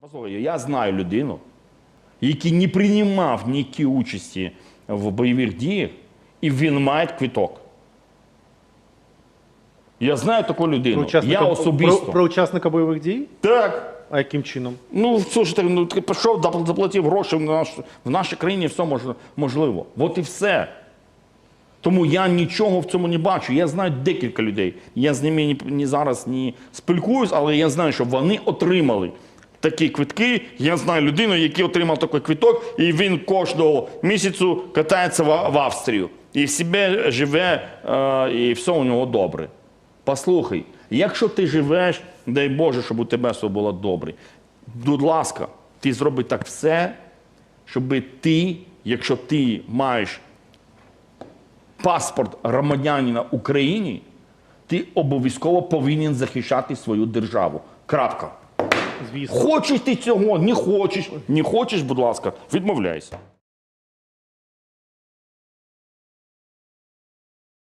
Послухай, я знаю людину, який не приймав ніякі участі в бойових діях, і він має квиток. Я знаю таку людину. учасника, я особисто. Про, про учасника бойових дій? Так. А яким чином? Ну, слушайте, ну ти пішов, заплатив гроші в, наш, в нашій країні все можливо. От і все. Тому я нічого в цьому не бачу. Я знаю декілька людей. Я з ними ні, ні зараз не спілкуюсь, але я знаю, що вони отримали такі квитки. Я знаю людину, який отримав такий квиток, і він кожного місяцю катається в, Австрію. І в себе живе, е, і все у нього добре. Послухай, якщо ти живеш, дай Боже, щоб у тебе все було добре. Будь ласка, ти зроби так все, щоб ти, якщо ти маєш паспорт громадянина України, ти обов'язково повинен захищати свою державу. Крапка. Звісно. Хочеш ти цього, не хочеш, не хочеш, будь ласка, відмовляйся.